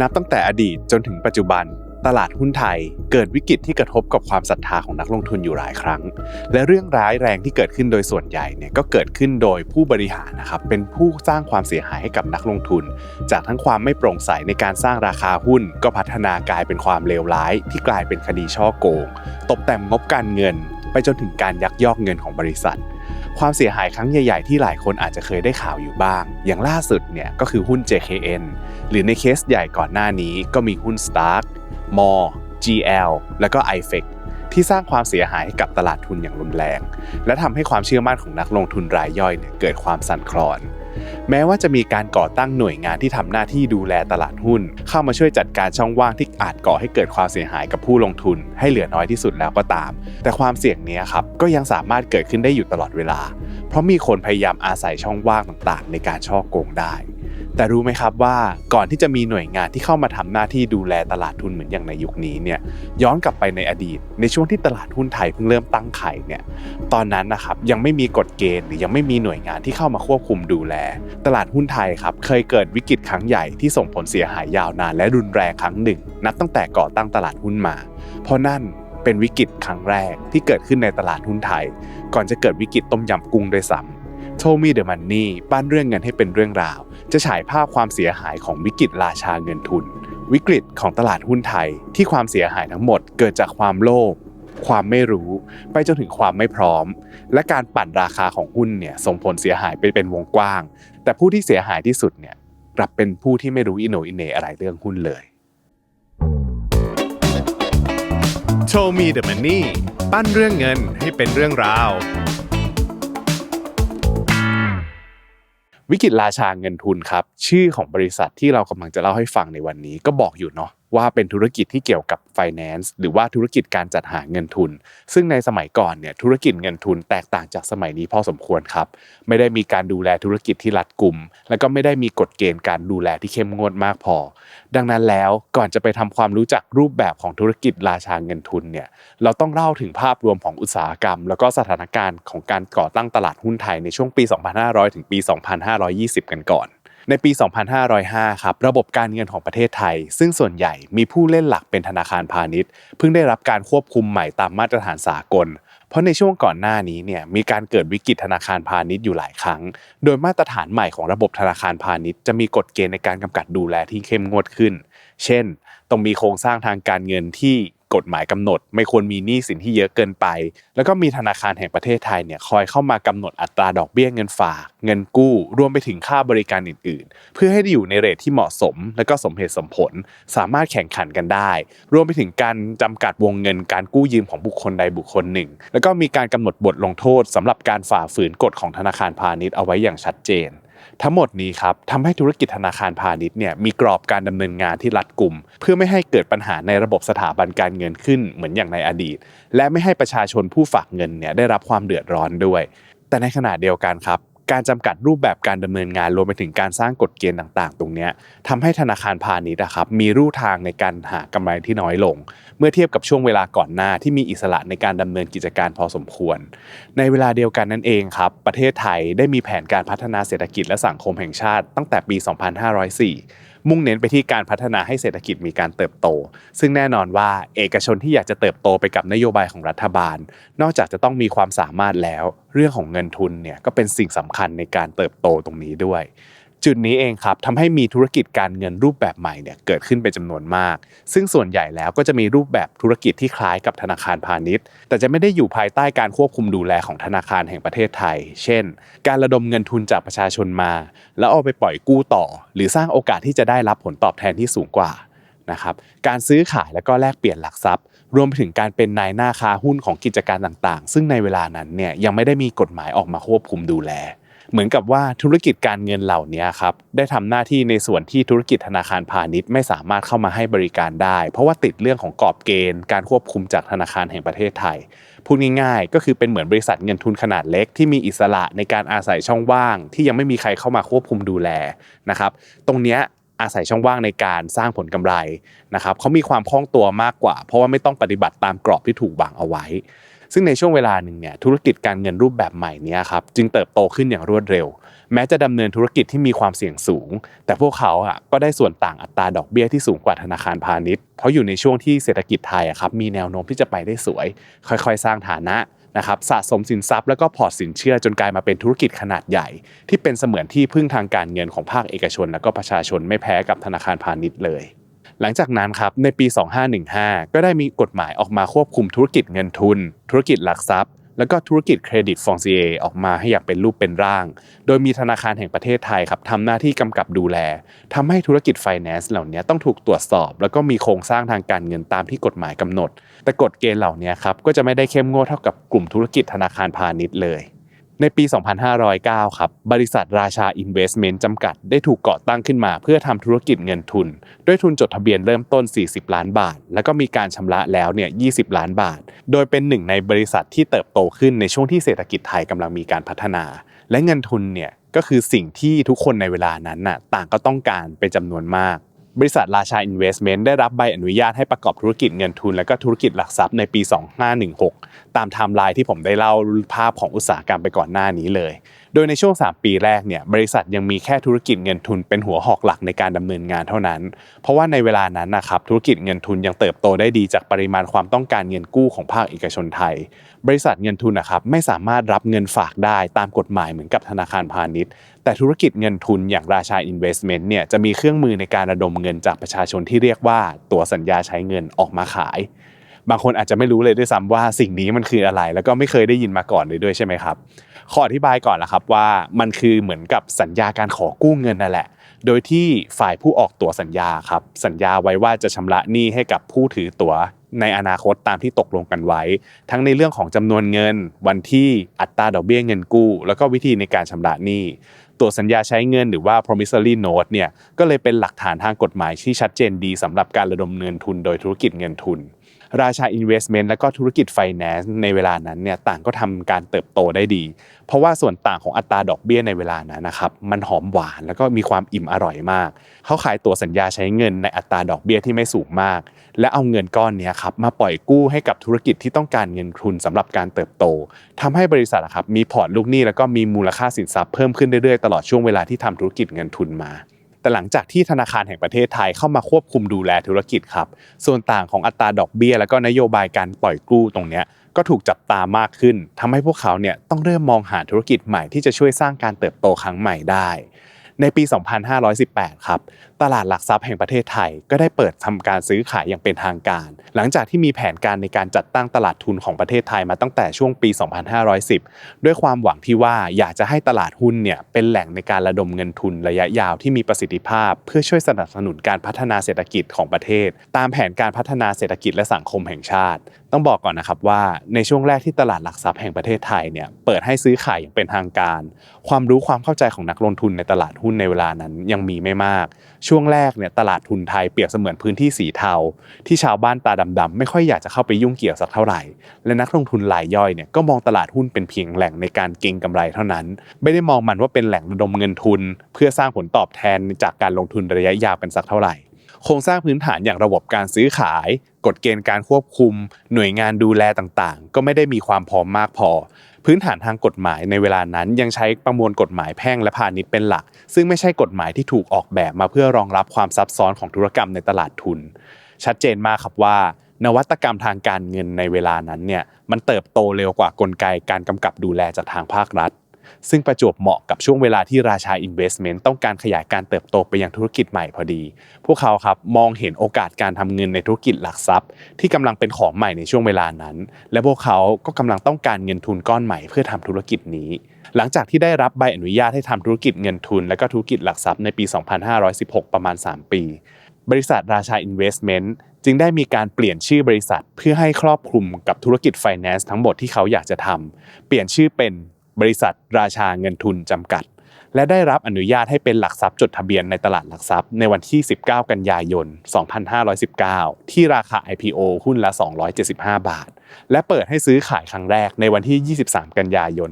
นับตั้งแต่อดีตจนถึงปัจจุบัน ตลาดหุ้นไทย เกิดวิกฤตที่กระทบกับความศรัทธาของนักลงทุนอยู่หลายครั้ง และเรื่องร้ายแรงที่เกิดขึ้นโดยส่วนใหญ่เนี่ยก็เกิดขึ้นโดยผู้บริหารนะครับเป็นผู้สร้างความเสียหายให้กับนักลงทุน จากทั้งความไม่โปร่งใสในการสร้างราคาหุ้น ก็พัฒนากลายเป็นความเลวร้าย ที่กลายเป็นคดีช่อโกง ตบแต่งงบการเงิน ไปจนถึงการยักยอกเงินของบริษัท ความเสียหายครั้งใหญ่ๆ ที่หลายคนอาจจะเคยได้ข่าวอยู่บ้าง อย่างล่าสุดเนี่ยก็คือหุ้น JKN หรือในเคสใหญ่ก่อนหน้านี้ก็มีหุ้น Stark m o GL แล้วก็ i f e c ที่สร้างความเสียหายให้กับตลาดทุนอย่างรุนแรง และทำให้ความเชื่อมั่นของนักลงทุนรายย่อยเนี่ยเกิดความสั่นคลอน แม้ว่าจะมีการก่อตั้งหน่วยงานที่ทำหน้าที่ดูแลตลาดหุ้น เข้ามาช่วยจัดการช่องว่างที่อาจก่อให้เกิดความเสียหายกับผู้ลงทุน ให้เหลือน้อยที่สุดแล้วก็ตาม แต่ความเสี่ยงนี้ครับก็ยังสามารถเกิดขึ้นได้อยู่ตลอดเวลา เพราะมีคนพยายามอาศัยช่องว่างต่างๆ ในการช่อโกงได้ แต่รู้ไหมครับว่าก่อนที่จะมีหน่วยงานที่เข้ามาทำหน้าที่ดูแลตลาดทุนเหมือนอย่างในยุคนี้เนี่ยย้อนกลับไปในอดีต ในช่วงที่ตลาดหุ้นไทยเพิ่งเริ่มตั้งไข่เนี่ยตอนนั้นนะครับยังไม่มีกฎเกณฑ์หรือยังไม่มีหน่วยงานที่เข้ามาควบคุมดูแล ตลาดหุ้นไทยครับเคยเกิดวิกฤตครั้งใหญ่ที่ส่งผลเสียหายยาวนานและรุนแรงครั้งหนึ่ง นับตั้งแต่ก่อตั้งตลาดหุ้นมา เพราะนั่นเป็นวิกฤตครั้งแรกที่เกิดขึ้นในตลาดหุ้นไทย ก่อนจะเกิดวิกฤตต้มยำกุ้งด้วยซ้ำโทมี่เดอะมันนี่ปั้นเรื่องเงินให้เป็นเรื่องราว จะฉายภาพความเสียหายของวิกฤตราชาเงินทุน วิกฤตของตลาดหุ้นไทยที่ความเสียหายทั้งหมดเกิดจากความโลภความไม่รู้ไปจนถึงความไม่พร้อม และการปั่นราคาของหุ้นเนี่ยส่งผลเสียหายไปเป็นวงกว้าง แต่ผู้ที่เสียหายที่สุดเนี่ยกลับเป็นผู้ที่ไม่รู้อินโนอินเนอะไรเรื่องหุ้นเลยโชว์มีเดอะมันนี่ปั้นเรื่องเงินให้เป็นเรื่องราว วิกฤตราชาเงินทุนครับ ชื่อของบริษัทที่เรากำลังจะเล่าให้ฟังในวันนี้ก็บอกอยู่เนาะ ว่าเป็นธุรกิจที่เกี่ยวกับ finance หรือว่าธุรกิจการจัดหาเงินทุน ซึ่งในสมัยก่อนเนี่ยธุรกิจเงินทุนแตกต่างจากสมัยนี้พอสมควรครับ ไม่ได้มีการดูแลธุรกิจที่รัดกุม แล้วก็ไม่ได้มีกฎเกณฑ์การดูแลที่เข้มงวดมากพอ ดังนั้นแล้วก่อนจะไปทำความรู้จักรูปแบบของธุรกิจราชาเงินทุนเนี่ยเราต้องเล่าถึงภาพรวมของอุตสาหกรรม แล้วก็สถานการณ์ของการก่อตั้งตลาดหุ้นไทยในช่วงปี 2500 ถึงปี 2520 กันก่อน ในปี 2505 ครับ ระบบการเงินของประเทศไทย ซึ่งส่วนใหญ่มีผู้เล่นหลักเป็นธนาคารพาณิชย์ เพิ่งได้รับการควบคุมใหม่ตามมาตรฐานสากล เพราะในช่วงก่อนหน้านี้เนี่ยมีการเกิดวิกฤตธนาคารพาณิชย์อยู่หลายครั้ง โดยมาตรฐานใหม่ของระบบธนาคารพาณิชย์จะมีกฎเกณฑ์ในการกำกับดูแลที่เข้มงวดขึ้น เช่น ต้องมีโครงสร้างทางการเงินที่ กฎหมายกำหนด ไม่ควรมีหนี้สินที่เยอะเกินไป แล้วก็มีธนาคารแห่งประเทศไทยเนี่ยคอยเข้ามากำหนดอัตราดอกเบี้ยเงินฝาก เงินกู้ รวมไปถึงค่าบริการอื่น ๆ เพื่อให้ได้อยู่ในเรทที่เหมาะสม และก็สมเหตุสมผล สามารถแข่งขันกันได้ รวมไปถึงการจำกัดวงเงินการกู้ยืมของบุคคลใดบุคคลหนึ่ง แล้วก็มีการกำหนดบทลงโทษสำหรับการฝ่าฝืนกฎของธนาคารพาณิชย์เอาไว้อย่างชัดเจน ทั้งหมดนี้ครับทำให้ธุรกิจธนาคารพาณิชย์เนี่ยมีกรอบการดำเนินงานที่รัดกุม เพื่อไม่ให้เกิดปัญหาในระบบสถาบันการเงินขึ้นเหมือนอย่างในอดีต และไม่ให้ประชาชนผู้ฝากเงินเนี่ยได้รับความเดือดร้อนด้วย แต่ในขณะเดียวกันครับ การจำกัดรูปแบบการดำเนินงานรวมไปถึงการสร้างกฎเกณฑ์ต่าง ๆ ตรงนี้ทำให้ธนาคารพาณิชย์นะครับมีรูทางในการหากำไรที่น้อยลง เมื่อเทียบกับช่วงเวลาก่อนหน้าที่มีอิสระในการดำเนินกิจการพอสมควร ในเวลาเดียวกันนั่นเองครับประเทศไทยได้มีแผนการพัฒนาเศรษฐกิจและสังคมแห่งชาติตั้งแต่ปี 2504 มุ่งเน้นไปที่การพัฒนาให้เศรษฐกิจมีการเติบโต ซึ่งแน่นอนว่าเอกชนที่อยากจะเติบโตไปกับนโยบายของรัฐบาล นอกจากจะต้องมีความสามารถแล้ว เรื่องของเงินทุนเนี่ยก็เป็นสิ่งสำคัญในการเติบโตตรงนี้ด้วย จุดนี้เองครับทำให้มีธุรกิจการเงินรูปแบบใหม่เนี่ยเกิดขึ้นเป็นจำนวนมาก ซึ่งส่วนใหญ่แล้วก็จะมีรูปแบบธุรกิจที่คล้ายกับธนาคารพาณิชย์ แต่จะไม่ได้อยู่ภายใต้การควบคุมดูแลของธนาคารแห่งประเทศไทย เช่น การระดมเงินทุนจากประชาชนมา แล้วเอาไปปล่อยกู้ต่อ หรือสร้างโอกาสที่จะได้รับผลตอบแทนที่สูงกว่านะครับการซื้อขายแล้วก็แลกเปลี่ยนหลักทรัพย์ รวมไปถึงการเป็นนายหน้าค้าหุ้นของกิจการต่างๆ ซึ่งในเวลานั้นเนี่ยยังไม่ได้มีกฎหมายออกมาควบคุมดูแล เหมือนกับว่าธุรกิจการเงินเหล่านี้ครับได้ทำหน้าที่ในส่วนที่ธุรกิจธนาคารพาณิชย์ไม่สามารถเข้ามาให้บริการได้ เพราะว่าติดเรื่องของกรอบเกณฑ์การควบคุมจากธนาคารแห่งประเทศไทยพูดง่ายๆ ก็คือเป็นเหมือนบริษัทเงินทุนขนาดเล็ก ที่มีอิสระในการอาศัยช่องว่าง ที่ยังไม่มีใครเข้ามาควบคุมดูแลนะครับตรงเนี้ยอาศัยช่องว่างในการสร้างผลกำไรนะครับเขามีความคล่องตัวมากกว่า เพราะว่าไม่ต้องปฏิบัติตามกรอบที่ถูกวางเอาไว้ ซึ่งในช่วงเวลาหนึ่งเนี่ยธุรกิจการเงินรูปแบบใหม่นี้ครับจึงเติบโตขึ้นอย่างรวดเร็ว แม้จะดำเนินธุรกิจที่มีความเสี่ยงสูง แต่พวกเขาอะก็ได้ส่วนต่างอัตราดอกเบี้ยที่สูงกว่าธนาคารพาณิชย์เพราะอยู่ในช่วงที่เศรษฐกิจไทยอะครับมีแนวโน้มที่จะไปได้สวย ค่อยๆ สร้างฐานะนะครับสะสมสินทรัพย์แล้วก็พอร์ตสินเชื่อจนกลายมาเป็นธุรกิจขนาดใหญ่ ที่เป็นเสมือนที่พึ่งทางการเงินของภาคเอกชน และก็ประชาชนไม่แพ้กับธนาคารพาณิชย์เลย หลังจากนั้นครับในปี 2515 ก็ได้มีกฎหมายออกมาควบคุมธุรกิจเงินทุน ธุรกิจหลักทรัพย์ แล้วก็ธุรกิจเครดิตฟองซีเอออกมาให้อย่างเป็นรูปเป็นร่าง โดยมีธนาคารแห่งประเทศไทยครับทำหน้าที่กำกับดูแลทำให้ธุรกิจไฟแนนซ์เหล่านี้ต้องถูกตรวจสอบ แล้วก็มีโครงสร้างทางการเงินตามที่กฎหมายกำหนด แต่กฎเกณฑ์เหล่านี้ครับก็จะไม่ได้เข้มงวดเท่ากับกลุ่มธุรกิจธนาคารพาณิชย์เลย ในปี 2509 ครับ บริษัทราชาอินเวสเมนต์จำกัดได้ถูกก่อตั้งขึ้นมาเพื่อทำธุรกิจเงินทุน ด้วยทุนจดทะเบียนเริ่มต้น 40 ล้านบาท แล้วก็มีการชำระแล้วเนี่ย 20 ล้านบาท โดยเป็นหนึ่งในบริษัทที่เติบโตขึ้นในช่วงที่เศรษฐกิจไทยกำลังมีการพัฒนา และเงินทุนเนี่ยก็คือสิ่งที่ทุกคนในเวลานั้นน่ะต่างก็ต้องการเป็นจำนวนมาก บริษัทราชาอินเวสเมนต์ได้รับใบอนุญาตให้ประกอบธุรกิจเงินทุน และก็ธุรกิจหลักทรัพย์ในปี 2516 ตามไทม์ไลน์ที่ผมได้เล่าภาพของอุตสาหกรรมไปก่อนหน้านี้เลย ดยในช่วง 3 ปีแรกเนี่ยบริษัทยังมีแค่ธุรกิจเงินทุนเป็นหัวหอกหลักในการดำเนินงานเท่านั้น เพราะว่าในเวลานั้นนะครับธุรกิจเงินทุนยังเติบโตได้ดีจากปริมาณความต้องการเงินกู้ของภาคเอกชนไทย บริษัทเงินทุนนะครับไม่สามารถรับเงินฝากได้ตามกฎหมายเหมือนกับธนาคารพาณิชย์ แต่ธุรกิจเงินทุนอย่างราชาอินเวสเมนต์เนี่ยจะมีเครื่องมือในการระดมเงินจากประชาชนที่เรียกว่าตัวสัญญาใช้เงินออกมาขาย บางคนอาจจะไม่รู้เลยด้วยซ้ำว่าสิ่งนี้มันคืออะไร แล้วก็ไม่เคยได้ยินมาก่อนเลยด้วยใช่ไหมครับ ขออธิบายก่อนละครับว่ามันคือเหมือนกับสัญญาการขอกู้เงินนั่นแหละ โดยที่ฝ่ายผู้ออกตั๋วสัญญาครับ สัญญาไว้ว่าจะชำระหนี้ให้กับผู้ถือตั๋วในอนาคตตามที่ตกลงกันไว้ ทั้งในเรื่องของจำนวนเงิน วันที่อัตราดอกเบี้ยเงินกู้ แล้วก็วิธีในการชำระหนี้ตัวสัญญาใช้เงินหรือว่า promissory note เนี่ยก็เลยเป็นหลักฐานทางกฎหมายที่ชัดเจนดีสำหรับการระดมเงินทุนโดยธุรกิจเงินทุน ราชา Investment และก็ธุรกิจ Finance ในเวลานั้นเนี่ยต่างก็ทำการเติบโตได้ดี เพราะว่าส่วนต่างของอัตราดอกเบี้ยในเวลานั้นนะครับมันหอมหวานแล้วก็มีความอิ่มอร่อยมาก เขาขายตัวสัญญาใช้เงินในอัตราดอกเบี้ยที่ไม่สูงมาก และเอาเงินก้อนนี้ครับมาปล่อยกู้ให้กับธุรกิจที่ต้องการเงินทุนสำหรับการเติบโตทำให้บริษัทอะครับมีพอร์ตลูกหนี้แล้วก็มีมูลค่าสินทรัพย์เพิ่มขึ้นเรื่อยๆตลอดช่วงเวลาที่ทำธุรกิจเงินทุนมา แต่หลังจากที่ธนาคารแห่งประเทศไทยเข้ามาควบคุมดูแลธุรกิจครับ ส่วนต่างของอัตราดอกเบี้ย และก็นโยบายการปล่อยกู้ตรงเนี้ยก็ถูกจับตามากขึ้นทำให้พวกเขาเนี่ยต้องเริ่มมองหาธุรกิจใหม่ที่จะช่วยสร้างการเติบโตครั้งใหม่ได้ ในปี 2518 ครับ ตลาดหลักทรัพย์แห่งประเทศไทยก็ได้เปิดทำการซื้อขายอย่างเป็นทางการ หลังจากที่มีแผนการในการจัดตั้งตลาดทุนของประเทศไทยมาตั้งแต่ช่วงปี 2510 ด้วยความหวังที่ว่าอยากจะให้ตลาดหุ้นเนี่ยเป็นแหล่งในการระดมเงินทุนระยะยาวที่มีประสิทธิภาพ เพื่อช่วยสนับสนุนการพัฒนาเศรษฐกิจของประเทศ ตามแผนการพัฒนาเศรษฐกิจและสังคมแห่งชาติ ต้องบอกก่อนนะครับว่าในช่วงแรกที่ตลาดหลักทรัพย์แห่งประเทศไทยเนี่ยเปิดให้ซื้อขายอย่างเป็นทางการ ความรู้ความเข้าใจของนักลงทุนในตลาดหุ้นในเวลานั้นยังมีไม่มากช่วงแรกเนี่ยตลาดทุนไทยเปรียบเสมือนพื้นที่สีเทา ที่ชาวบ้านตาดำๆไม่ค่อยอยากจะเข้าไปยุ่งเกี่ยวสักเท่าไหร่ และนักลงทุนรายย่อยเนี่ยก็มองตลาดหุ้นเป็นเพียงแหล่งในการเก็งกำไรเท่านั้น ไม่ได้มองมันว่าเป็นแหล่งระดมเงินทุน เพื่อสร้างผลตอบแทนจากการลงทุนระยะยาวกันสักเท่าไหร่โครงสร้างพื้นฐานอย่างระบบการซื้อขาย กฎเกณฑ์การควบคุม หน่วยงานดูแลต่างๆ ก็ไม่ได้มีความพร้อมมากพอ พื้นฐานทางกฎหมายในเวลานั้นยังใช้ประมวลกฎหมายแพ่งและพาณิชย์เป็นหลัก ซึ่งไม่ใช่กฎหมายที่ถูกออกแบบมาเพื่อรองรับความซับซ้อนของธุรกรรมในตลาดทุน ชัดเจนมากครับว่า นวัตกรรมทางการเงินในเวลานั้นเนี่ยมันเติบโตเร็วกว่ากลไกการกำกับดูแลจากทางภาครัฐ ซึ่งประจวบเหมาะกับช่วงเวลาที่ราชา Investment ต้องการขยายการเติบโตไปยังธุรกิจใหม่พอดี พวกเขาครับมองเห็นโอกาสการทำเงินในธุรกิจหลักทรัพย์ ที่กำลังเป็นของใหม่ในช่วงเวลานั้น และพวกเขาก็กำลังต้องการเงินทุนก้อนใหม่เพื่อทำธุรกิจนี้ หลังจากที่ได้รับใบอนุญาตให้ทำธุรกิจเงินทุน และก็ธุรกิจหลักทรัพย์ในปี 2516 ประมาณ 3 ปี บริษัทราชา Investment จึงได้มีการเปลี่ยนชื่อบริษัทเพื่อให้ครอบคลุมกับธุรกิจ Finance ทั้งหมดที่เขาอยากจะทำเปลี่ยนชื่อเป็น บริษัทราชาเงินทุนจำกัด และได้รับอนุญาตให้เป็นหลักทรัพย์จดทะเบียนในตลาดหลักทรัพย์ในวันที่ 19 กันยายน 2519 ที่ราคา IPO หุ้นละ 275 บาท และเปิดให้ซื้อขายครั้งแรกในวันที่ 23 กันยายน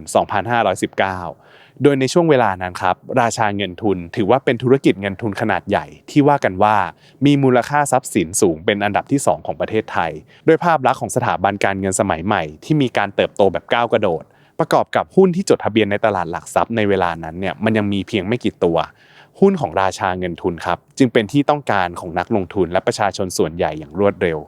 2519 โดยในช่วงเวลานั้นครับ ราชาเงินทุนถือว่าเป็นธุรกิจเงินทุนขนาดใหญ่ที่ว่ากันว่ามีมูลค่าทรัพย์สินสูงเป็นอันดับที่ 2 ของประเทศไทย ด้วยภาพลักษณ์ของสถาบันการเงินสมัยใหม่ ที่มีการเติบโตแบบก้าวกระโดด ประกอบกับหุ้นที่จดทะเบียนในตลาดหลักทรัพย์ในเวลานั้นเนี่ยมันยังมีเพียงไม่กี่ตัว หุ้นของราชาเงินทุนครับจึงเป็นที่ต้องการของนักลงทุนและประชาชนส่วนใหญ่อย่างรวดเร็ว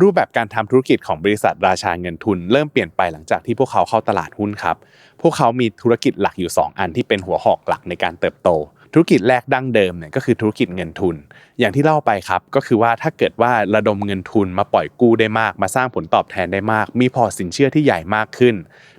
รูปแบบการทำธุรกิจของบริษัทราชาเงินทุน เริ่มเปลี่ยนไปหลังจากที่พวกเขาเข้าตลาดหุ้นครับพวกเขามีธุรกิจหลักอยู่ 2 อันที่เป็นหัวหอกหลักในการเติบโต ธุรกิจแรกดั้งเดิมเนี่ยก็คือธุรกิจเงินทุน อย่างที่เล่าไปครับก็คือว่าถ้าเกิดว่าระดมเงินทุนมาปล่อยกู้ได้มาก มาสร้างผลตอบแทนได้มาก มีพอสินเชื่อที่ใหญ่มากขึ้น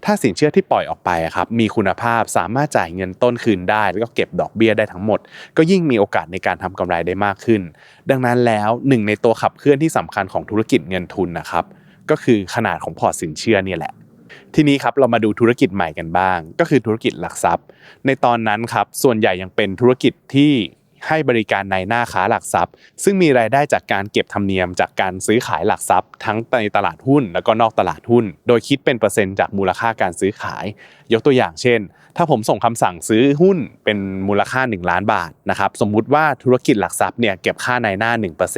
ถ้าสินเชื่อที่ปล่อยออกไปครับมีคุณภาพสามารถจ่ายเงินต้นคืนได้ แล้วก็เก็บดอกเบี้ยได้ทั้งหมด ก็ยิ่งมีโอกาสในการทำกำไรได้มากขึ้น ดังนั้นแล้วหนึ่งในตัวขับเคลื่อนที่สำคัญของธุรกิจเงินทุนนะครับก็คือขนาดของพอร์ตสินเชื่อเนี่ยแหละ ทีนี้ครับเรามาดูธุรกิจใหม่กันบ้าง ก็คือธุรกิจหลักทรัพย์ ในตอนนั้นครับส่วนใหญ่ยังเป็นธุรกิจที่ ให้บริการในหน้าค้าหลักทรัพย์ ซึ่งมีรายได้จากการเก็บธรรมเนียมจากการซื้อขายหลักทรัพย์ ทั้งในตลาดหุ้นแล้วก็นอกตลาดหุ้น โดยคิดเป็นเปอร์เซ็นต์จากมูลค่าการซื้อขาย ยกตัวอย่างเช่น ถ้าผมส่งคำสั่งซื้อหุ้นเป็นมูลค่า 1 ล้านบาทนะครับสมมุติว่าธุรกิจหลักทรัพย์เนี่ยเก็บค่าในหน้า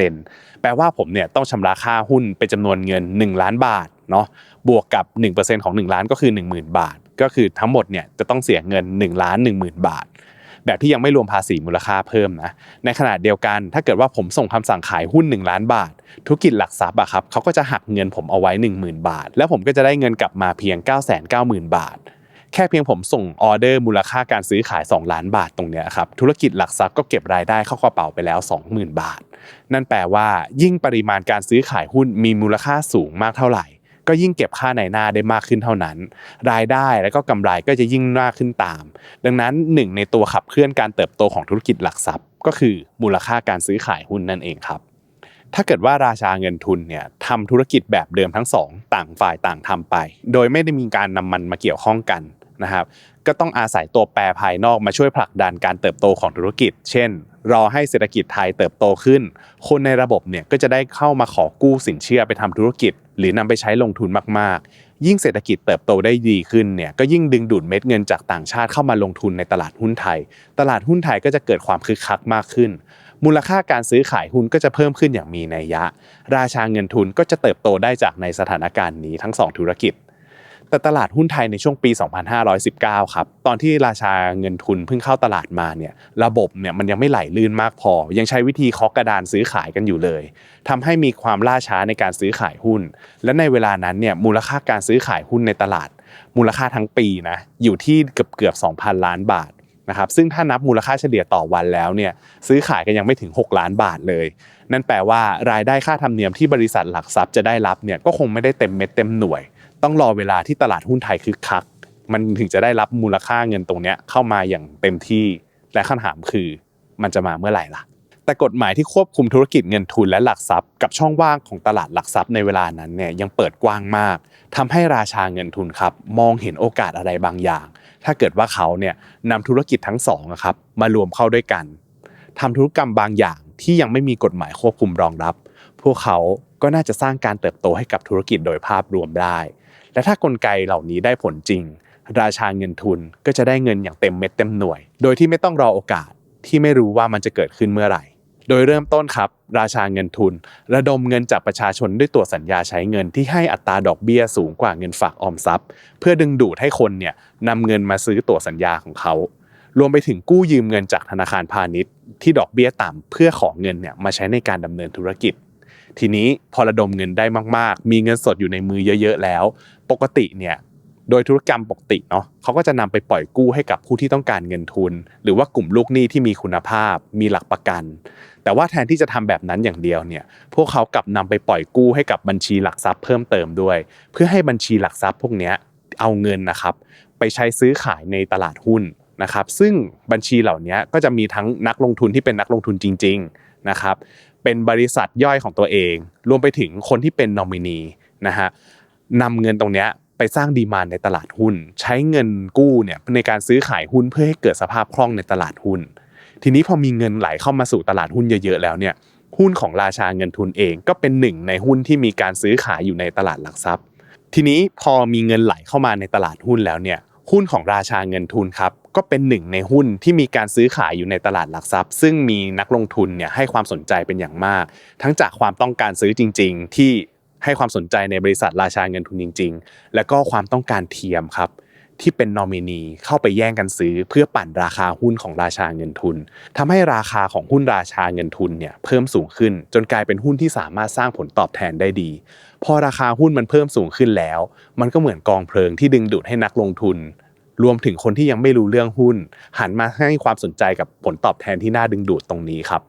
1%แปลว่าผมเนี่ยต้องชำระค่าหุ้นเป็นจำนวนเงิน 1 ล้านบาทเนาะบวกกับ 1%ของ 1 ล้านก็คือ 10,000 บาท ก็คือทั้งหมดเนี่ยจะต้องเสียเงิน1ล้าน10,000 บาท แบบที่ยังไม่รวมภาษีมูลค่าเพิ่มนะในขณะเดียวกัน ถ้าเกิดว่าผมส่งคำสั่งขายหุ้น 1 ล้านบาท ธุรกิจหลักทรัพย์อะครับเขาก็จะหักเงินผมเอาไว้ 10,000 บาท แล้วผมก็จะได้เงินกลับมาเพียง 990,000 บาท แค่เพียงผมส่งออเดอร์มูลค่าการซื้อขาย 2 ล้านบาทตรงเนี้ยครับธุรกิจหลักทรัพย์ก็เก็บรายได้เข้ากระเป๋าไปแล้ว 20,000 บาท นั่นแปลว่า ยิ่งปริมาณการซื้อขายหุ้นมีมูลค่าสูงมากเท่าไหร่ ก็ยิ่งเก็บค่าในหน้าได้มากขึ้นเท่านั้น รายได้และก็กำไรก็จะยิ่งมากขึ้นตาม ดังนั้นหนึ่งในตัวขับเคลื่อนการเติบโตของธุรกิจหลักทรัพย์ ก็คือมูลค่าการซื้อขายหุ้นนั่นเองครับถ้าเกิดว่าราชาเงินทุนเนี่ยทำธุรกิจแบบเดิมทั้งสองต่างฝ่ายต่างทำไป โดยไม่ได้มีการนำมันมาเกี่ยวข้องกันนะครับ ก็ต้องอาศัยตัวแปรภายนอกมาช่วยผลักดันการเติบโตของธุรกิจ เช่น รอให้เศรษฐกิจไทยเติบโตขึ้น คนในระบบเนี่ยก็จะได้เข้ามาขอกู้สินเชื่อไปทำธุรกิจ หรือนำไปใช้ลงทุนมาก ๆ ยิ่งเศรษฐกิจเติบโตได้ดีขึ้นเนี่ยก็ยิ่งดึงดูดเม็ดเงินจากต่างชาติเข้ามาลงทุนในตลาดหุ้นไทย ตลาดหุ้นไทยก็จะเกิดความคึกคักมากขึ้น มูลค่าการซื้อขายหุ้นก็จะเพิ่มขึ้นอย่างมีนัยยะ ราชาเงินทุนก็จะเติบโตได้จากในสถานการณ์นี้ทั้งสองธุรกิจ แต่ตลาดหุ้นไทยในช่วงปี 2519 ครับ ตอนที่ราชาเงินทุนเพิ่งเข้าตลาดมาเนี่ยระบบเนี่ยมันยังไม่ไหลลื่นมากพอ ยังใช้วิธีเคาะกระดานซื้อขายกันอยู่เลยทำให้มีความล่าช้าในการซื้อขายหุ้น และในเวลานั้นเนี่ยมูลค่าการซื้อขายหุ้นในตลาด มูลค่าทั้งปีนะอยู่ที่เกือบเกือบ 2,000 ล้านบาทนะครับซึ่งถ้านับมูลค่าเฉลี่ยต่อวันแล้วเนี่ยซื้อขายกันยังไม่ถึง 6 ล้านบาทเลย นั่นแปลว่ารายได้ค่าธรรมเนียมที่บริษัทหลักทรัพย์จะได้รับเนี่ยก็คงไม่ได้เต็มเม็ดเต็มหน่วย ต้องรอเวลาที่ตลาดหุ้นไทยคึกคัก มันถึงจะได้รับมูลค่าเงินตรงเนี้ยเข้ามาอย่างเต็มที่และคำถามคือมันจะมาเมื่อไหร่ล่ะ แต่กฎหมายที่ควบคุมธุรกิจเงินทุนและหลักทรัพย์กับช่องว่างของตลาดหลักทรัพย์ในเวลานั้นเนี่ยยังเปิดกว้างมากทำให้ราชาเงินทุนครับมองเห็นโอกาสอะไรบางอย่าง ถ้าเกิดว่าเขาเนี่ยนำธุรกิจทั้งสองครับมารวมเข้าด้วยกันทำธุรกรรมบางอย่างที่ยังไม่มีกฎหมายควบคุมรองรับ พวกเขาก็น่าจะสร้างการเติบโตให้กับธุรกิจโดยภาพรวมได้ และถ้ากลไกเหล่านี้ได้ผลจริง ราชาเงินทุนก็จะได้เงินอย่างเต็มเม็ดเต็มหน่วย โดยที่ไม่ต้องรอโอกาสที่ไม่รู้ว่ามันจะเกิดขึ้นเมื่อไหร่ โดยเริ่มต้นครับ ราชาเงินทุน ระดมเงินจากประชาชนด้วยตัวสัญญาใช้เงินที่ให้อัตราดอกเบี้ยสูงกว่าเงินฝากออมทรัพย์ เพื่อดึงดูดให้คนเนี่ยนำเงินมาซื้อตัวสัญญาของเขารวมไปถึงกู้ยืมเงินจากธนาคารพาณิชย์ที่ดอกเบี้ยต่ำเพื่อของเงินเนี่ยมาใช้ในการดำเนินธุรกิจ ทีนี้พอระดมเงินได้มาก ๆ มีเงินสดอยู่ในมือเยอะ ๆ แล้ว ปกติเนี่ยโดยธุรกรรมปกติเนาะเขาก็จะนำไปปล่อยกู้ให้กับผู้ที่ต้องการเงินทุน หรือว่ากลุ่มลูกหนี้ที่มีคุณภาพ มีหลักประกัน แต่ว่าแทนที่จะทำแบบนั้นอย่างเดียวเนี่ยพวกเขากลับนำไปปล่อยกู้ให้กับบัญชีหลักทรัพย์เพิ่มเติมด้วย เพื่อให้บัญชีหลักทรัพย์พวกนี้เอาเงินนะครับ ไปใช้ซื้อขายในตลาดหุ้นนะครับ ซึ่งบัญชีเหล่านี้ก็จะมีทั้งนักลงทุนที่เป็นนักลงทุนจริง ๆนะครับ เป็นบริษัทย่อยของตัวเอง รวมไปถึงคนที่เป็นนอมินีนะฮะนำเงินตรงเนี้ยไปสร้างดีมานในตลาดหุ้น ใช้เงินกู้เนี่ยในการซื้อขายหุ้นเพื่อให้เกิดสภาพคล่องในตลาดหุ้น ทีนี้พอมีเงินไหลเข้ามาสู่ตลาดหุ้นเยอะๆแล้วเนี่ยหุ้นของราชาเงินทุนเองก็เป็นหนึ่งในหุ้นที่มีการซื้อขายอยู่ในตลาดหลักทรัพย์ ทีนี้พอมีเงินไหลเข้ามาในตลาดหุ้นแล้วเนี่ย หุ้นของราชาเงินทุนครับก็เป็นหนึ่งในหุ้นที่มีการซื้อขายอยู่ในตลาดหลักทรัพย์ ซึ่งมีนักลงทุนเนี่ยให้ความสนใจเป็นอย่างมาก ทั้งจากความต้องการซื้อจริง ๆ ที่ให้ความสนใจในบริษัทราชาเงินทุนจริง ๆ และก็ความต้องการเทียมครับที่เป็นนอมินีเข้าไปแย่งกันซื้อ เพื่อปั่นราคาหุ้นของราชาเงินทุนทำให้ราคาของหุ้นราชาเงินทุนเนี่ยเพิ่มสูงขึ้น จนกลายเป็นหุ้นที่สามารถสร้างผลตอบแทนได้ดี พอราคาหุ้นมันเพิ่มสูงขึ้นแล้ว มันก็เหมือนกองเพลิงที่ดึงดูดให้นักลงทุน รวมถึงคนที่ยังไม่รู้เรื่องหุ้น หันมาให้ความสนใจกับผลตอบแทนที่น่าดึงดูดตรงนี้ครับ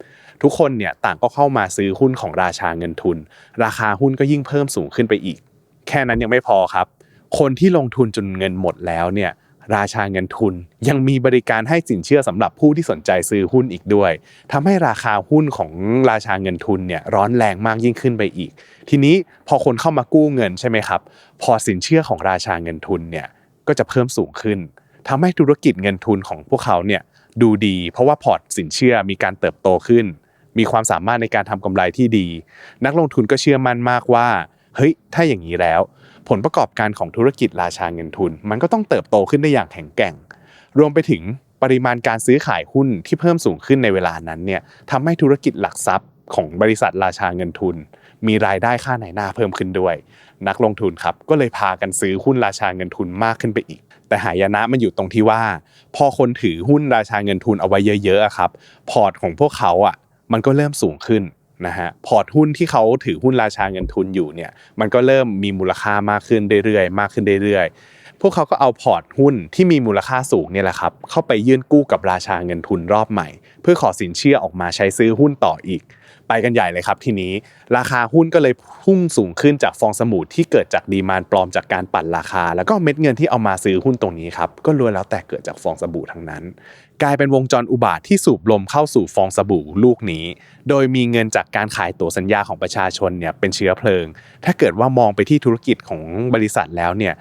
ทุกคนเนี่ยต่างก็เข้ามาซื้อหุ้นของราชาเงินทุน ราคาหุ้นก็ยิ่งเพิ่มสูงขึ้นไปอีก แค่นั้นยังไม่พอครับ คนที่ลงทุนจนเงินหมดแล้วเนี่ยราชาเงินทุนยังมีบริการให้สินเชื่อสำหรับผู้ที่สนใจซื้อหุ้นอีกด้วยทำให้ราคาหุ้นของราชาเงินทุนเนี่ยร้อนแรงมากยิ่งขึ้นไปอีก ทีนี้พอคนเข้ามากู้เงินใช่ไหมครับ พอสินเชื่อของราชาเงินทุนเนี่ย ก็จะเพิ่มสูงขึ้นทำให้ธุรกิจเงินทุนของพวกเขาเนี่ยดูดี เพราะว่าพอร์ตสินเชื่อมีการเติบโตขึ้น มีความสามารถในการทำกำไรที่ดี นักลงทุนก็เชื่อมั่นมากว่าเฮ้ยถ้าอย่างนี้แล้ว ผลประกอบการของธุรกิจราชาเงินทุน มันก็ต้องเติบโตขึ้นได้อย่างแข็งแกร่ง รวมไปถึงปริมาณการซื้อขายหุ้นที่เพิ่มสูงขึ้นในเวลานั้นเนี่ยทำให้ธุรกิจหลักทรัพย์ของบริษัทราชาเงินทุน มีรายได้ค่าไหนหน้าเพิ่มขึ้นด้วย นักลงทุนครับก็เลยพากันซื้อหุ้นราชาเงินทุนมากขึ้นไปอีก แต่หายนะมันอยู่ตรงที่ว่า พอคนถือหุ้นราชาเงินทุนเอาไว้เยอะๆครับพอร์ตของพวกเขาอะมันก็เริ่มสูงขึ้นนะฮะพอร์ตหุ้นที่เขาถือหุ้นราชาเงินทุนอยู่เนี่ยมันก็เริ่มมีมูลค่ามากขึ้นเรื่อยๆมากขึ้นเรื่อยๆ พวกเขาก็เอาพอร์ตหุ้นที่มีมูลค่าสูงเนี่ยแหละครับเข้าไปยื่นกู้กับราชาเงินทุนรอบใหม่ เพื่อขอสินเชื่อออกมาใช้ซื้อหุ้นต่ออีก ไปกันใหญ่เลยครับทีนี้ราคาหุ้นก็เลยพุ่งสูงขึ้นจากฟองสบู่ที่เกิดจากดีมานปลอมจากการปั่นราคา แล้วก็เม็ดเงินที่เอามาซื้อหุ้นตรงนี้ครับก็ล้วนแล้วแต่เกิดจากฟองสบู่ทั้งนั้น กลายเป็นวงจรอุบาทที่สูบลมเข้าสู่ฟองสบู่ลูกนี้ โดยมีเงินจากการขายตั๋วสัญญาของประชาชนเนี่ยเป็นเชื้อเพลิง ถ้าเกิดว่ามองไปที่ธุรกิจของบริษัทแล้วเนี่ย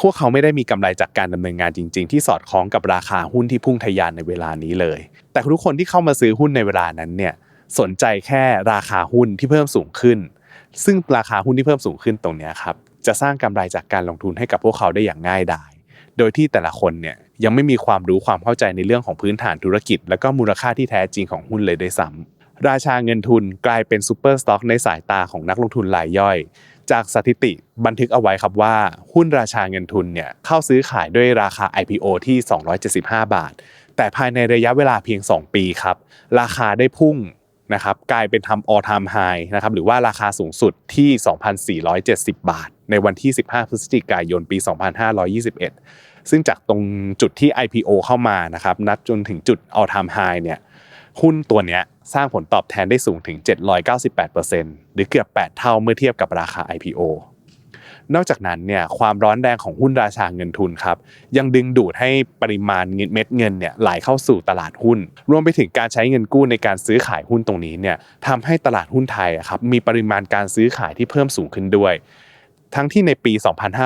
พวกเขาไม่ได้มีกำไรจากการดำเนินงานจริง ๆ ที่สอดคล้องกับราคาหุ้นที่พุ่งทะยานในเวลานี้เลย แต่ทุกคนที่เข้ามาซื้อหุ้นในเวลานั้นเนี่ย สนใจแค่ราคาหุ้นที่เพิ่มสูงขึ้น ซึ่งราคาหุ้นที่เพิ่มสูงขึ้นตรงนี้ครับจะสร้างกำไรจากการลงทุนให้กับพวกเขาได้อย่างง่ายดาย โดยที่แต่ละคนเนี่ยยังไม่มีความรู้ความเข้าใจในเรื่องของพื้นฐานธุรกิจ และก็มูลค่าที่แท้จริงของหุ้นเลยด้วยซ้ำราชาเงินทุนกลายเป็นซูเปอร์สต็อกในสายตาของนักลงทุนรายย่อย จากสถิติบันทึกเอาไว้ครับว่าหุ้นราชาเงินทุนเนี่ยเข้าซื้อขายด้วยราคา IPO ที่ 275 บาท แต่ภายในระยะเวลาเพียง 2 ปีครับราคาได้พุ่ง นะครับกลายเป็นทำ all time high นะครับหรือว่าราคาสูงสุดที่ 2,470 บาท ในวันที่ 15 พฤศจิกายนปี 2521 ซึ่งจากตรงจุดที่ IPO เข้ามานะครับนับจนถึงจุด all time high เนี่ยหุ้นตัวเนี้ยสร้างผลตอบแทนได้สูงถึง 798%หรือเกือบ 8 เท่าเมื่อเทียบกับราคา IPO นอกจากนั้นเนี่ยความร้อนแรงของหุ้นราชาเงินทุนครับยังดึงดูดให้ปริมาณเม็ดเงินเนี่ยไหลเข้าสู่ตลาดหุ้น รวมไปถึงการใช้เงินกู้ในการซื้อขายหุ้นตรงนี้เนี่ยทำให้ตลาดหุ้นไทยครับมีปริมาณการซื้อขายที่เพิ่มสูงขึ้นด้วยทั้งที่ในปี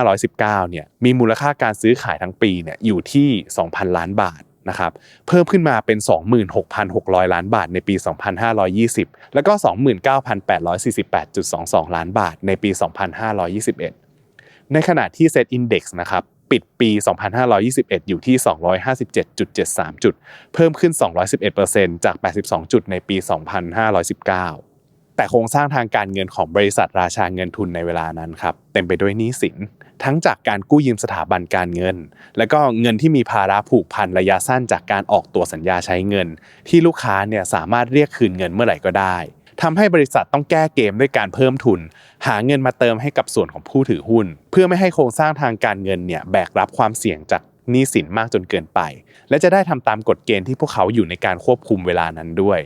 2519 เนี่ย มีมูลค่าการซื้อขายทั้งปี เนี่ย อยู่ที่ 2,000 ล้านบาท นะครับ เพิ่มขึ้นมาเป็น 26,600 ล้านบาทในปี 2520 แล้วก็ 29,848.22 ล้านบาทในปี 2521 ในขณะที่ Set Index นะครับปิดปี 2521 อยู่ที่ 257.73 จุด เพิ่มขึ้น 211%จาก 82 จุดในปี 2519 แต่โครงสร้างทางการเงินของบริษัทราชาเงินทุนในเวลานั้นครับ เต็มไปด้วยหนี้สิน ทั้งจากการกู้ยืมสถาบันการเงิน และก็เงินที่มีภาระผูกพันระยะสั้นจากการออกตัวสัญญาใช้เงิน ที่ลูกค้าเนี่ยสามารถเรียกคืนเงินเมื่อไหร่ก็ได้ ทำให้บริษัทต้องแก้เกมด้วยการเพิ่มทุน หาเงินมาเติมให้กับส่วนของผู้ถือหุ้น เพื่อไม่ให้โครงสร้างทางการเงินเนี่ยแบกรับความเสี่ยงจากหนี้สินมากจนเกินไป และจะได้ทำตามกฎเกณฑ์ที่พวกเขาอยู่ในการควบคุมเวลานั้นด้วย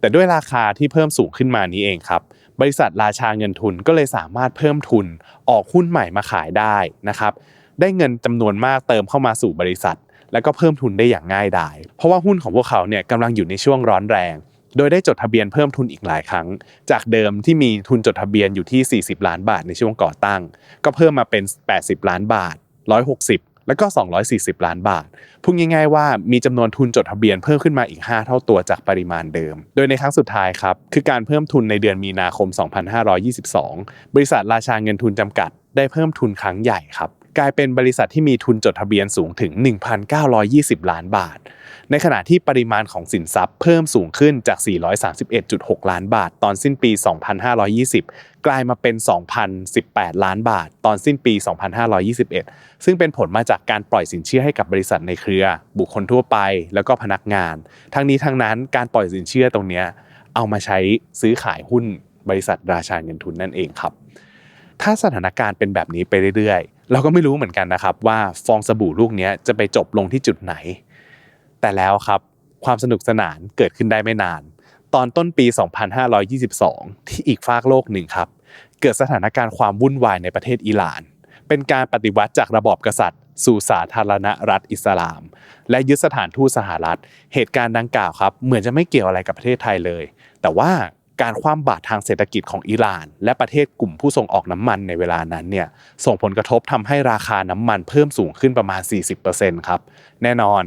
แต่ด้วยราคาที่เพิ่มสูงขึ้นมานี้เองครับ บริษัทราชาเงินทุนก็เลยสามารถเพิ่มทุนออกหุ้นใหม่มาขายได้นะครับ ได้เงินจำนวนมากเติมเข้ามาสู่บริษัท แล้วก็เพิ่มทุนได้อย่างง่ายดาย เพราะว่าหุ้นของพวกเขาเนี่ยกำลังอยู่ในช่วงร้อนแรง โดยได้จดทะเบียนเพิ่มทุนอีกหลายครั้ง จากเดิมที่มีทุนจดทะเบียนอยู่ที่ 40 ล้านบาทในช่วงก่อตั้ง ก็เพิ่มมาเป็น 80 ล้านบาท 160 แล้วก็ 240 ล้านบาทพูดง่ายๆว่ามีจำนวนทุนจดทะเบียนเพิ่มขึ้นมาอีก 5 เท่าตัวจากปริมาณเดิม โดยในครั้งสุดท้ายครับคือการเพิ่มทุนในเดือนมีนาคม 2522 บริษัทราชาเงินทุนจำกัด ได้เพิ่มทุนครั้งใหญ่ครับ กลายเป็นบริษัทที่มีทุนจดทะเบียนสูงถึง 1,920 ล้านบาท ในขณะที่ปริมาณของสินทรัพย์เพิ่มสูงขึ้นจาก 431.6 ล้านบาท ตอนสิ้นปี 2520 กลายมาเป็น 2,018 ล้านบาท ตอนสิ้นปี 2521 ซึ่งเป็นผลมาจากการปล่อยสินเชื่อให้กับบริษัทในเครือ บุคคลทั่วไป แล้วก็พนักงาน ทั้งนี้ทั้งนั้นการปล่อยสินเชื่อตรงนี้เอามาใช้ซื้อขายหุ้นบริษัทราชาเงินทุนนั่นเองครับ ถ้าสถานการณ์เป็นแบบนี้ไปเรื่อยๆ เราก็ไม่รู้เหมือนกันนะครับ ว่าฟองสบู่ลูกนี้จะไปจบลงที่จุดไหน แต่แล้วครับความสนุกสนานเกิดขึ้นได้ไม่นาน ตอนต้นปี 2522 ที่อีกฟากโลกหนึ่งครับ เกิดสถานการณ์ความวุ่นวายในประเทศอิหร่าน เป็นการปฏิวัติจากระบอบกษัตริย์ สู่สาธารณรัฐอิสลาม และยึดสถานทูตสหรัฐ เหตุการณ์ดังกล่าวครับ เหมือนจะไม่เกี่ยวอะไรกับประเทศไทยเลย แต่ว่า การคว่ำบาตรทางเศรษฐกิจของอิหร่าน และประเทศกลุ่มผู้ส่งออกน้ำมันในเวลานั้นเนี่ยส่งผลกระทบทำให้ราคาน้ำมันเพิ่มสูงขึ้นประมาณ 40%ครับแน่นอน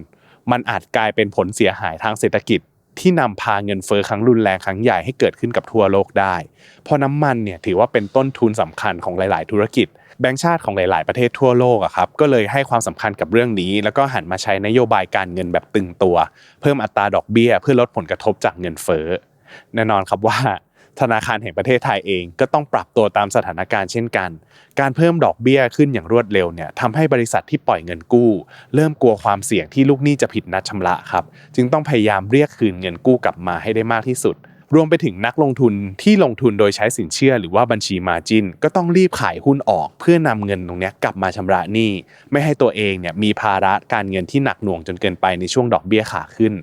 มันอาจกลายเป็นผลเสียหายทางเศรษฐกิจที่นำพาเงินเฟ้อครั้งรุนแรงครั้งใหญ่ให้เกิดขึ้นกับทั่วโลกได้ เพราะน้ำมันเนี่ยถือว่าเป็นต้นทุนสำคัญของหลาย ๆ ธุรกิจ แบงก์ชาติของหลาย ๆ ประเทศทั่วโลกอะครับ ก็เลยให้ความสำคัญกับเรื่องนี้ แล้วก็หันมาใช้นโยบายการเงินแบบตึงตัว เพิ่มอัตราดอกเบี้ย เพื่อลดผลกระทบจากเงินเฟ้อ แน่นอนครับว่าธนาคารแห่งประเทศไทยเองก็ต้องปรับตัวตามสถานการณ์เช่นกัน การเพิ่มดอกเบี้ยขึ้นอย่างรวดเร็วเนี่ยทำให้บริษัทที่ปล่อยเงินกู้ เริ่มกลัวความเสี่ยงที่ลูกหนี้จะผิดนัดชำระครับ จึงต้องพยายามเรียกคืนเงินกู้กลับมาให้ได้มากที่สุด รวมไปถึงนักลงทุนที่ลงทุนโดยใช้สินเชื่อหรือว่าบัญชีมาจินก็ต้องรีบขายหุ้นออก เพื่อนำเงินตรงนี้กลับมาชำระหนี้ ไม่ให้ตัวเองเนี่ยมีภาระการเงินที่หนักหน่วงจนเกินไปในช่วงดอกเบี้ยขาขึ้น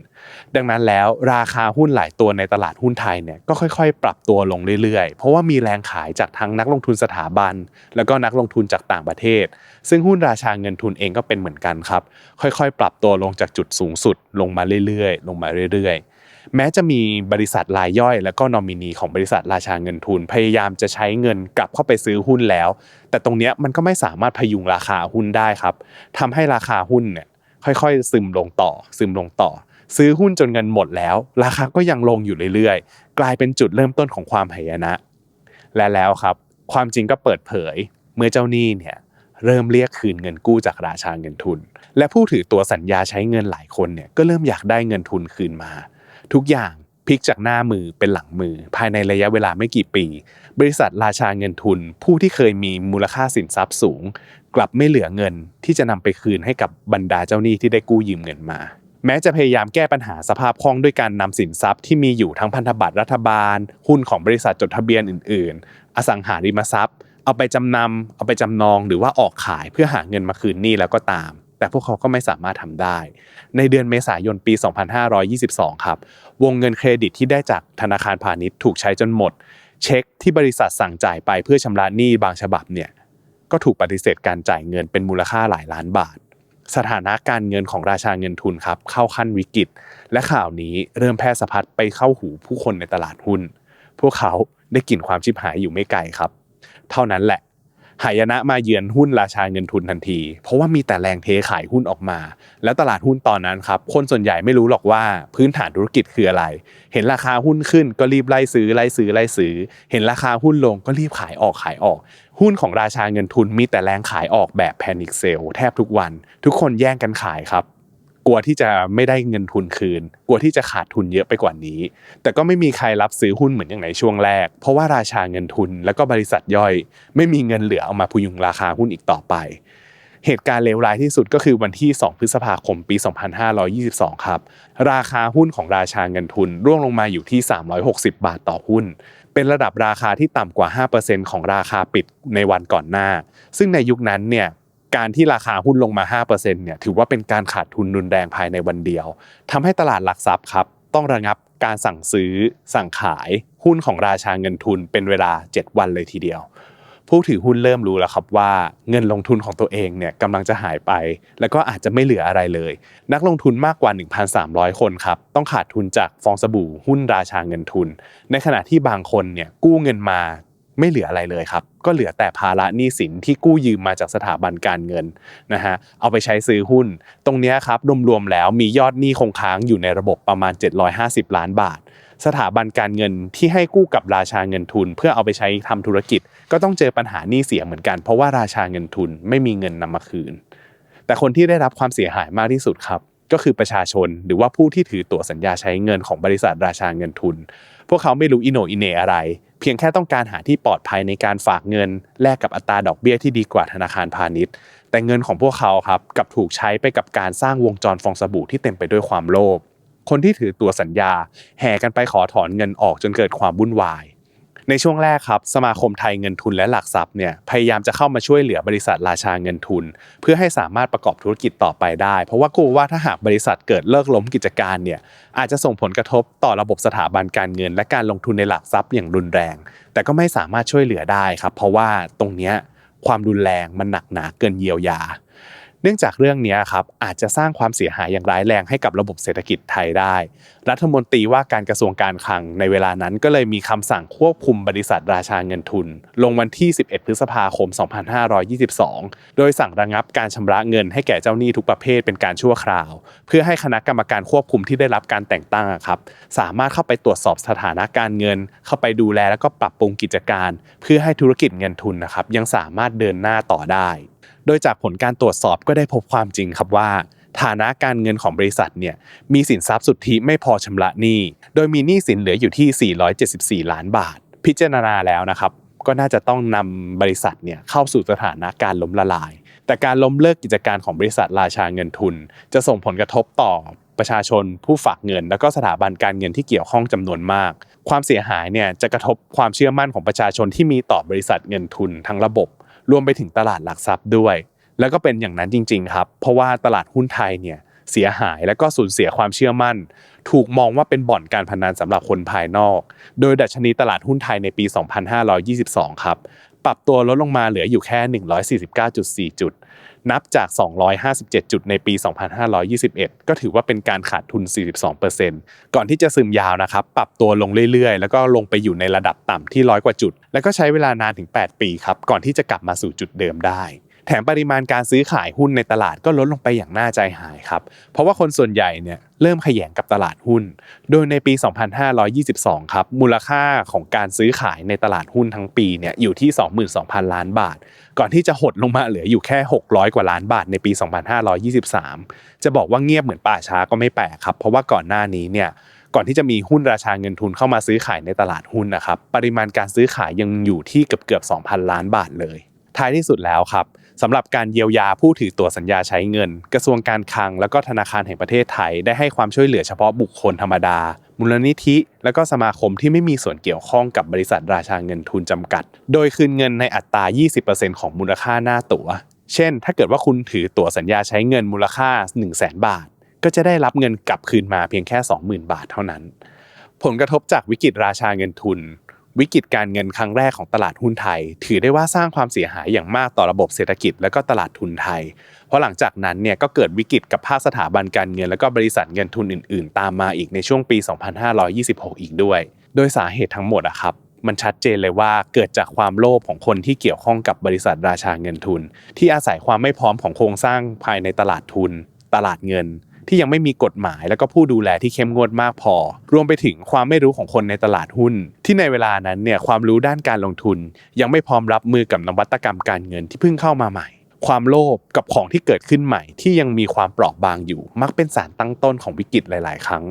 ดังนั้นแล้วราคาหุ้นหลายตัวในตลาดหุ้นไทยเนี่ยก็ค่อยๆ ปรับตัวลงเรื่อยๆ เพราะว่ามีแรงขายจากทั้งนักลงทุนสถาบัน แล้วก็นักลงทุนจากต่างประเทศ ซึ่งหุ้นราชาเงินทุนเองก็เป็นเหมือนกันครับ ค่อยๆ ปรับตัวลงจากจุดสูงสุดลงมาเรื่อยๆ ลงมาเรื่อยๆ แม้จะมีบริษัทรายย่อย แล้วก็นอมินีของบริษัทราชาเงินทุน พยายามจะใช้เงินกลับเข้าไปซื้อหุ้นแล้ว แต่ตรงเนี้ยมันก็ไม่สามารถพยุงราคาหุ้นได้ครับทำให้ราคาหุ้นเนี่ยค่อยๆ ซึมลงต่อ ซึมลงต่อ ซื้อหุ้นจนเงินหมดแล้ว ราคาก็ยังลงอยู่เรื่อยๆ กลายเป็นจุดเริ่มต้นของความหายนะ และแล้วครับ ความจริงก็เปิดเผย เมื่อเจ้าหนี้เนี่ยเริ่มเรียกคืนเงินกู้จากราชาเงินทุน และผู้ถือตัวสัญญาใช้เงินหลายคนเนี่ยก็เริ่มอยากได้เงินทุนคืนมา ทุกอย่างพลิกจากหน้ามือเป็นหลังมือ ภายในระยะเวลาไม่กี่ปี บริษัทราชาเงินทุน ผู้ที่เคยมีมูลค่าสินทรัพย์สูง กลับไม่เหลือเงินที่จะนำไปคืนให้กับบรรดาเจ้าหนี้ที่ได้กู้ยืมเงินมา แม้จะพยายามแก้ปัญหาสภาพคล่องด้วยการนำสินทรัพย์ที่มีอยู่ทั้งพันธบัตรรัฐบาล หุ้นของบริษัทจดทะเบียนอื่น ๆ อสังหาริมทรัพย์ เอาไปจำนำเอาไปจำนองหรือว่าออกขายเพื่อหาเงินมาคืนหนี้แล้วก็ตาม แต่พวกเขาก็ไม่สามารถทำได้ ในเดือนเมษายนปี 2522 ครับ วงเงินเครดิตที่ได้จากธนาคารพาณิชย์ถูกใช้จนหมด เช็คที่บริษัทสั่งจ่ายไปเพื่อชำระหนี้บางฉบับเนี่ยก็ถูกปฏิเสธการจ่ายเงินเป็นมูลค่าหลายล้านบาท สถานะการเงินของราชาเงินทุนครับ เข้าขั้นวิกฤต และข่าวนี้เริ่มแพร่สะพัดไปเข้าหูผู้คนในตลาดหุ้น พวกเขาได้กลิ่นความชิบหายอยู่ไม่ไกลครับ เท่านั้นแหละ หายนะมาเยือนหุ้นราชาเงินทุนทันที เพราะว่ามีแต่แรงเทขายหุ้นออกมา แล้วตลาดหุ้นตอนนั้นครับคนส่วนใหญ่ไม่รู้หรอกว่าพื้นฐานธุรกิจคืออะไร เห็นราคาหุ้นขึ้นก็รีบไล่ซื้อไล่ซื้อไล่ซื้อ เห็นราคาหุ้นลงก็รีบขายออกขายออก หุ้นของราชาเงินทุนมีแต่แรงขายออกแบบแพนิคเซลแทบทุกวัน ทุกคนแย่งกันขายครับ กลัวที่จะไม่ได้เงินทุนคืน กลัวที่จะขาดทุนเยอะไปกว่านี้ แต่ก็ไม่มีใครรับซื้อหุ้นเหมือนอย่างในช่วงแรก เพราะว่าราชาเงินทุนแล้วก็บริษัทย่อย ไม่มีเงินเหลือเอามาพยุงราคาหุ้นอีกต่อไป เหตุการณ์เลวร้ายที่สุดก็คือวันที่ 2 พฤษภาคมปี 2522 ครับ ราคาหุ้นของราชาเงินทุนร่วงลงมาอยู่ที่ 360 บาทต่อหุ้นเป็นระดับราคาที่ต่ำกว่า 5%ของราคาปิดในวันก่อนหน้า ซึ่งในยุคนั้นเนี่ย การที่ราคาหุ้นลงมา 5%เนี่ยถือว่าเป็นการขาดทุนรุนแรงภายในวันเดียวทำให้ตลาดหลักทรัพย์ครับต้องระงับการสั่งซื้อสั่งขายหุ้นของราชาเงินทุนเป็นเวลา 7 วันเลยทีเดียว ผู้ถือหุ้นเริ่มรู้แล้วครับว่าเงินลงทุนของตัวเองเนี่ยกำลังจะหายไป แล้วก็อาจจะไม่เหลืออะไรเลย นักลงทุนมากกว่า 1,300 คนครับต้องขาดทุนจากฟองสบู่หุ้นราชาเงินทุน ในขณะที่บางคนเนี่ยกู้เงินมา ไม่เหลืออะไรเลยครับ ก็เหลือแต่ภาระหนี้สินที่กู้ยืมมาจากสถาบันการเงินนะฮะเอาไปใช้ซื้อหุ้น ตรงนี้ครับรวมๆแล้วมียอดหนี้คงค้างอยู่ในระบบประมาณ 750 ล้านบาท สถาบันการเงินที่ให้กู้กับราชาเงินทุน เพื่อเอาไปใช้ทำธุรกิจ ก็ต้องเจอปัญหาหนี้เสียเหมือนกัน เพราะว่าราชาเงินทุนไม่มีเงินนำมาคืน แต่คนที่ได้รับความเสียหายมากที่สุดครับก็คือประชาชนหรือว่าผู้ที่ถือตั๋วสัญญาใช้เงินของบริษัทราชาเงินทุน พวกเขาไม่รู้อิโนอิเนอะไร เพียงแค่ต้องการหาที่ปลอดภัยในการฝากเงิน แลกกับอัตราดอกเบี้ยที่ดีกว่าธนาคารพาณิชย์ แต่เงินของพวกเขาครับกับถูกใช้ไปกับการสร้างวงจรฟองสบู่ที่เต็มไปด้วยความโลภคนที่ถือตัวสัญญา แห่กันไปขอถอนเงินออกจนเกิดความวุ่นวาย ในช่วงแรกครับสมาคมไทยเงินทุนและหลักทรัพย์เนี่ยพยายามจะเข้ามาช่วยเหลือบริษัทราชาเงินทุน เพื่อให้สามารถประกอบธุรกิจต่อไปได้ เพราะว่ากลัวว่าถ้าหากบริษัทเกิดเลิกล้มกิจการเนี่ยอาจจะส่งผลกระทบต่อระบบสถาบันการเงิน และการลงทุนในหลักทรัพย์อย่างรุนแรง แต่ก็ไม่สามารถช่วยเหลือได้ครับ เพราะว่าตรงเนี้ยความรุนแรงมันหนักหนาเกินเยียวยา เนื่องจากเรื่องนี้ครับอาจจะสร้างความเสียหายอย่างร้ายแรงให้กับระบบเศรษฐกิจไทยได้ รัฐมนตรีว่าการกระทรวงการคลังในเวลานั้นก็เลยมีคำสั่งควบคุมบริษัทราชาเงินทุน ลงวันที่ 11 พฤษภาคม 2522 โดยสั่งระงับการชำระเงินให้แก่เจ้าหนี้ทุกประเภทเป็นการชั่วคราว เพื่อให้คณะกรรมการควบคุมที่ได้รับการแต่งตั้งครับสามารถเข้าไปตรวจสอบสถานะการเงิน เข้าไปดูแลแล้วก็ปรับปรุงกิจการ เพื่อให้ธุรกิจเงินทุนนะครับยังสามารถเดินหน้าต่อได้ โดยจากผลการตรวจสอบก็ได้พบความจริงครับว่า ฐานะการเงินของบริษัทเนี่ยมีสินทรัพย์สุทธิไม่พอชำระหนี้ โดยมีหนี้สินเหลืออยู่ที่ 474 ล้านบาท พิจารณาแล้วนะครับ ก็น่าจะต้องนำบริษัทเนี่ยเข้าสู่สถานะการล้มละลาย แต่การล้มเลิกกิจการของบริษัทราชาเงินทุน จะส่งผลกระทบต่อประชาชนผู้ฝากเงิน แล้วก็สถาบันการเงินที่เกี่ยวข้องจำนวนมาก ความเสียหายเนี่ยจะกระทบความเชื่อมั่นของประชาชนที่มีต่อบริษัทเงินทุนทั้งระบบ รวมไปถึงตลาดหลักทรัพย์ด้วย แล้วก็เป็นอย่างนั้นจริง ๆ ครับ เพราะว่าตลาดหุ้นไทยเนี่ยเสียหายและก็สูญเสียความเชื่อมั่น ถูกมองว่าเป็นบ่อนการพนันสำหรับคนภายนอก โดยดัชนีตลาดหุ้นไทยในปี 2522 ครับ ปรับตัวลดลงมาเหลืออยู่แค่ 149.4 จุด นับจาก 257 จุดในปี 2521 ก็ถือว่าเป็นการขาดทุน 42%ก่อนที่จะซึมยาวนะครับ ปรับตัวลงเรื่อยๆ แล้วก็ลงไปอยู่ในระดับต่ำที่ร้อยกว่าจุด แล้วก็ใช้เวลานานถึง 8 ปีครับ ก่อนที่จะกลับมาสู่จุดเดิมได้ แถมปริมาณการซื้อขายหุ้นในตลาดก็ลดลงไปอย่างน่าใจหายครับ เพราะว่าคนส่วนใหญ่เนี่ยเริ่มขยงกับตลาดหุ้น โดยในปี 2522 ครับ มูลค่าของการซื้อขายในตลาดหุ้นทั้งปีเนี่ยอยู่ที่ 22,000 ล้านบาท ก่อนที่จะหดลงมาเหลืออยู่แค่ 600 กว่าล้านบาทในปี 2523 จะบอกว่าเงียบเหมือนป่าช้าก็ไม่แปลกครับ เพราะว่าก่อนหน้านี้เนี่ยก่อนที่จะมีหุ้นราชาเงินทุนเข้ามาซื้อขายในตลาดหุ้นนะครับ ปริมาณการซื้อขายยังอยู่ที่เกือบเกือบ2,000 ล้านบาทเลย ท้ายที่สุดแล้วครับ สำหรับการเยียวยาผู้ถือตัวสัญญาใช้เงิน กระทรวงการคลัง แล้วก็ธนาคารแห่งประเทศไทยได้ให้ความช่วยเหลือเฉพาะบุคคลธรรมดา มูลนิธิ และก็สมาคมที่ไม่มีส่วนเกี่ยวข้องกับบริษัทราชาเงินทุนจำกัด โดยคืนเงินในอัตรา 20%ของมูลค่าหน้าตั๋ว เช่น ถ้าเกิดว่าคุณถือตั๋วสัญญาใช้เงินมูลค่า 1 0 0 0 0แบาท ก็จะได้รับเงินกลับคืนมาเพียงแค่ 20,000 บาทเท่านั้น ผลกระทบจากวิกฤตราชาเงินทุน วิกฤตการเงินครั้งแรกของตลาดหุ้นไทย ถือได้ว่าสร้างความเสียหายอย่างมากต่อระบบเศรษฐกิจและก็ตลาดทุนไทย เพราะหลังจากนั้นเนี่ยก็เกิดวิกฤตกับภาคสถาบันการเงิน และก็บริษัทเงินทุนอื่น ๆ ตามมาอีกในช่วงปี 2526 อีกด้วย โดยสาเหตุทั้งหมดอะครับมันชัดเจนเลยว่าเกิดจากความโลภของคนที่เกี่ยวข้องกับบริษัทราชาเงินทุน ที่อาศัยความไม่พร้อมของโครงสร้างภายในตลาดทุน ตลาดเงิน ที่ยังไม่มีกฎหมายและก็ผู้ดูแลที่เข้มงวดมากพอ รวมไปถึงความไม่รู้ของคนในตลาดหุ้น ที่ในเวลานั้นเนี่ยความรู้ด้านการลงทุน ยังไม่พร้อมรับมือกับนวัตกรรมการเงินที่เพิ่งเข้ามาใหม่ ความโลภกับของที่เกิดขึ้นใหม่ ที่ยังมีความเปราะบางอยู่ มักเป็นสารตั้งต้นของวิกฤตหลาย ๆ ครั้ง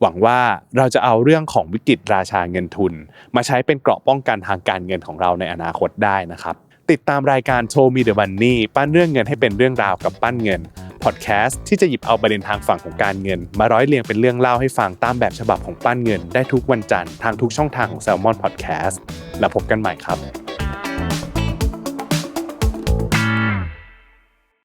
หวังว่าเราจะเอาเรื่องของวิกฤตราชาเงินทุน มาใช้เป็นเกราะป้องกันทางการเงินของเราในอนาคตได้นะครับ ติดตามรายการโชว์มีเดอะมันนี่ปั้นเรื่องเงินให้เป็นเรื่องราวกับปั้นเงิน พอดแคสต์ที่จะหยิบเอาประเด็นทางฝั่งของการเงิน มาร้อยเรียงเป็นเรื่องเล่าให้ฟังตามแบบฉบับของปั้นเงิน ได้ทุกวันจันทร์ทางทุกช่องทางของ s ซ l m o n Podcast แล้วพบกันใหม่ครับ